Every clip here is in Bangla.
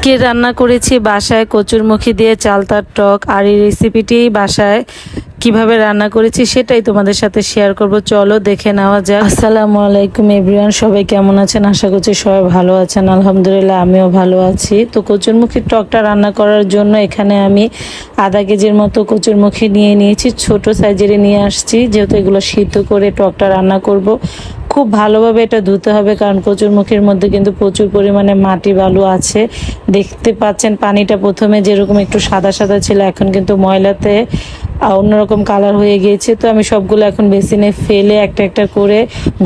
আজকে রান্না করেছি বাসায় কচুরমুখী দিয়ে চালতার টক। আর এই রেসিপিটি বাসায় কীভাবে রান্না করেছি সেটাই তোমাদের সাথে শেয়ার করব। চলো দেখে নেওয়া যাক। আসসালামু আলাইকুম এভরিওয়ান সবাই কেমন আছেন? আশা করছি সবাই ভালো আছেন। আলহামদুলিল্লাহ, আমিও ভালো আছি। তো কচুরমুখীর টকটা রান্না করার জন্য এখানে আমি আধা কেজির মতো কচুরমুখী নিয়ে নিয়েছি। ছোট সাইজেরই নিয়ে আসছি। যেহেতু এগুলো সিদ্ধ করে টকটা রান্না করব খুব ভালোভাবে এটা ধুতে হবে, কারণ কচুরমুখীর মধ্যে কিন্তু প্রচুর পরিমাণে মাটি বালু আছে। দেখতে পাচ্ছেন পানিটা প্রথমে যেরকম একটু সাদা সাদা ছিল, এখন কিন্তু ময়লাতে অন্যরকম কালার হয়ে গিয়েছে, তো আমি সবগুলো এখন বেসিনে ফেলে একটা একটা করে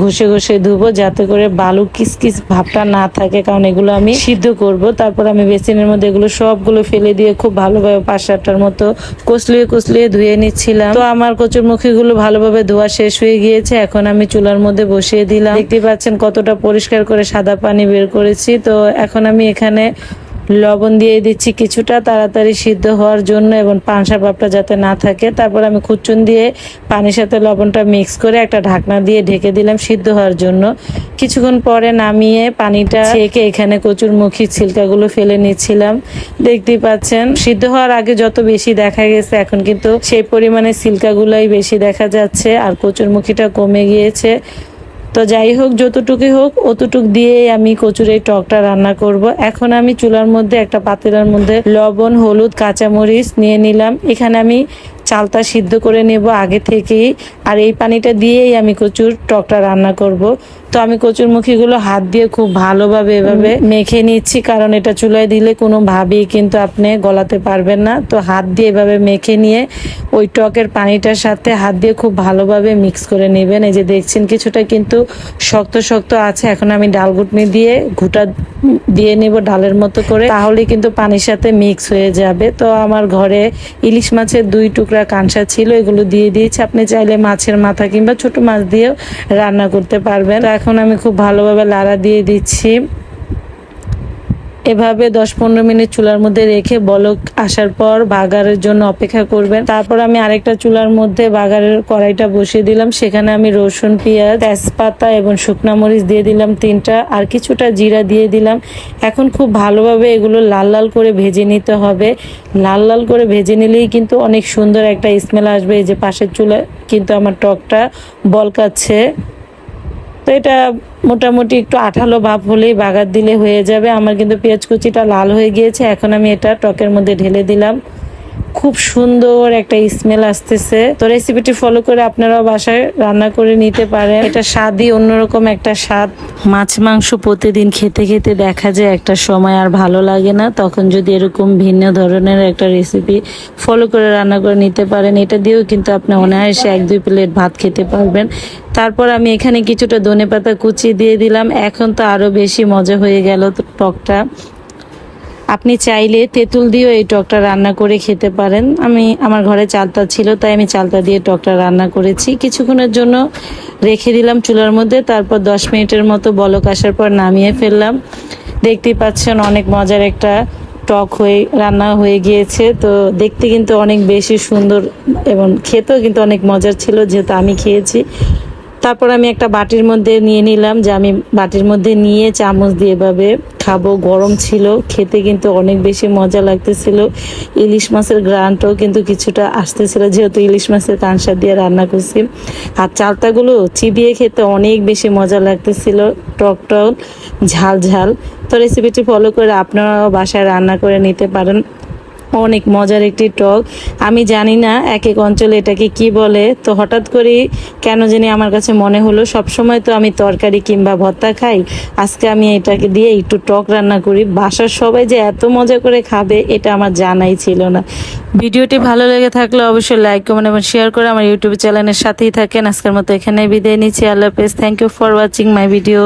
ঘষে ঘষে ধুবো, যাতে করে বালু কিসকিস ভাবটা না থাকে, কারণ এগুলো আমি সিদ্ধ করব। তারপর আমি বেসিনের মধ্যে এগুলো সবগুলো ফেলে দিয়ে খুব ভালোভাবে পাঁচ সাতটার মতো কষলিয়ে কষলিয়ে ধুয়ে নিচ্ছিলাম। তো আমার কচুরমুখীগুলো ভালোভাবে ধোয়া শেষ হয়ে গিয়েছে, এখন আমি চুলার মধ্যে বসিয়ে দিলাম। দেখতে পাচ্ছেন কতটা পরিষ্কার করে সাদা পানি বের করেছি, তো এখন আমি এখানে লবণ দিয়ে দিচ্ছি কিছুটা তাড়াতাড়ি সিদ্ধ হওয়ার জন্য এবং পানসা ভাবটা যাতে না থাকে। তারপর আমি খুচুন দিয়ে পানির সাথে লবণটা মিক্স করে একটা ঢাকনা দিয়ে ঢেকে দিলাম সিদ্ধ হওয়ার জন্য। কিছুক্ষণ পরে নামিয়ে পানিটা ছেঁকে এখানে কচুর মুখী ছিলকাগুলো ফেলে নিচ্ছিলাম। দেখতেই পাচ্ছেন, সিদ্ধ হওয়ার আগে যত বেশি দেখা গেছে, এখন কিন্তু সেই পরিমাণে সিল্কাগুলোই বেশি দেখা যাচ্ছে আর কচুর মুখিটা কমে গিয়েছে। তো যাই হোক, যতটুকুই হোক, অতটুক দিয়ে আমি কচুর এই টকটা রান্না করব। এখন আমি চুলার মধ্যে একটা পাতিলার মধ্যে লবণ, হলুদ, কাঁচামরিচ নিয়ে নিলাম। এখানে আমি চালটা সিদ্ধ করে নেব আগে থেকেই। আর এই পানিটা দিয়েই আমি কচুর টকটা রান্না করব। তো আমি কচুর মুখিগুলো হাত দিয়ে খুব ভালোভাবে এভাবে মেখে নিচ্ছি কারণ এটা চুলায় দিলে কোনোভাবেই কিন্তু আপনি গলাতে পারবেন না। তো হাত দিয়ে এভাবে মেখে নিয়ে ওই টকের পানিটার সাথে হাত দিয়ে খুব ভালোভাবে মিক্স করে নেবেন। এই যে দেখছেন কিছুটা কিন্তু শক্ত শক্ত আছে এখন আমি ডাল ঘুটনি দিয়ে ঘুটা দিয়ে নেব ডালের মতো করে তাহলে কিন্তু পানির সাথে মিক্স হয়ে যাবে। তো আমার ঘরে ইলিশ মাছের দুই টুকরা কাঁসা ছিল এগুলো দিয়ে দিয়েছি। আপনি চাইলে মাছের মাথা কিংবা ছোট মাছ দিয়েও রান্না করতে পারবেন। এখন আমি খুব ভালোভাবে লাড়া দিয়ে দিচ্ছি। এভাবে দশ পনেরো মিনিট চুলার মধ্যে রেখে বলক আসার পর বাগারের জন্য অপেক্ষা করবেন। তারপর আমি আরেকটা চুলার মধ্যে বাগারের কড়াইটা বসিয়ে দিলাম। সেখানে আমি রসুন, পেঁয়াজ, তেজপাতা এবং শুকনা মরিচ দিয়ে দিলাম তিনটা আর কিছুটা জিরা দিয়ে দিলাম। এখন খুব ভালোভাবে এগুলো লাল লাল করে ভেজে নিতে হবে। লাল লাল করে ভেজে নিলেই কিন্তু অনেক সুন্দর একটা স্মেল আসবে। এই যে পাশের চুলা কিন্তু আমার টকটা বলকাচ্ছে। তো এটা মোটামুটি একটু আঠালো ভাব হলেই বাগার দিলে হয়ে যাবে। আমার কিন্তু পেঁয়াজ কুচিটা লাল হয়ে গিয়েছে, এখন আমি এটা টকের মধ্যে ঢেলে দিলাম। খুব সুন্দর একটা স্মেল আসতেছে। তো রেসিপিটি ফলো করে আপনারাও বাসায় রান্না করে নিতে পারেন। এটা স্বাদই অন্যরকম একটা স্বাদ। মাছ, মাংস প্রতিদিন খেতে খেতে দেখা যায় একটা সময় আর ভালো লাগে না। তখন যদি এরকম ভিন্ন ধরনের একটা রেসিপি ফলো করে রান্না করে নিতে পারেন, এটা দিয়েও কিন্তু আপনি অনায়াসে এক, দুই প্লেট ভাত খেতে পারবেন। তারপর আমি এখানে কিছুটা ধনেপাতা কুচি দিয়ে দিলাম। এখন তো আরও বেশি মজা হয়ে গেল টকটা। আপনি চাইলে তেঁতুল দিয়েও এই টকটা রান্না করে খেতে পারেন। আমি, আমার ঘরে চালতা ছিল, তাই আমি চালতা দিয়ে টকটা রান্না করেছি। কিছুক্ষণের জন্য রেখে দিলাম চুলার মধ্যে, তারপর দশ মিনিটের মতো বলক আসার পর নামিয়ে ফেললাম। দেখতেই পাচ্ছেন অনেক মজার একটা টক হয়ে, রান্না হয়ে গিয়েছে। তো দেখতে কিন্তু অনেক বেশি সুন্দর এবং খেতেও কিন্তু অনেক মজার ছিল, যেহেতু আমি খেয়েছি। তারপর আমি একটা বাটির মধ্যে নিয়ে নিলাম যে আমি বাটির মধ্যে নিয়ে চামচ দিয়ে এভাবে খাব। গরম ছিল, খেতে কিন্তু অনেক বেশি মজা লাগতেছিল। ইলিশ মাছের গ্রানটাও কিন্তু কিছুটা আসতেছিল, যেহেতু ইলিশ মাছের কাঁসা দিয়ে রান্না করছি। আর চালতাগুলো চিবিয়ে খেতে অনেক বেশি মজা লাগতেছিল। টক টক, ঝাল ঝাল। তো রেসিপিটি ফলো করে আপনারাও বাসায় রান্না করে নিতে পারেন। অনেক মজার একটি টক আমি জানি না এক এক অঞ্চলে এটাকে কি বলে। তো হঠাৎ করে কেন জানি আমার কাছে মনে হলো সব সময় তো আমি তরকারি কিংবা ভর্তা খাই। আজকে আমি এটাকে দিয়ে একটু টক রান্না করি। বাসার সবাই যে এত মজা করে খাবে, এটা আমার জানাই ছিল না। ভিডিওটি ভালো লেগে থাকলে অবশ্যই লাইক কমেন্ট এবং শেয়ার করে আমার ইউটিউব চ্যানেলের সাথেই থাকেন। আজকের মতো এখানে বিদায় নিচ্ছি। আল্লাহ হাফেজ। Thank you for watching my video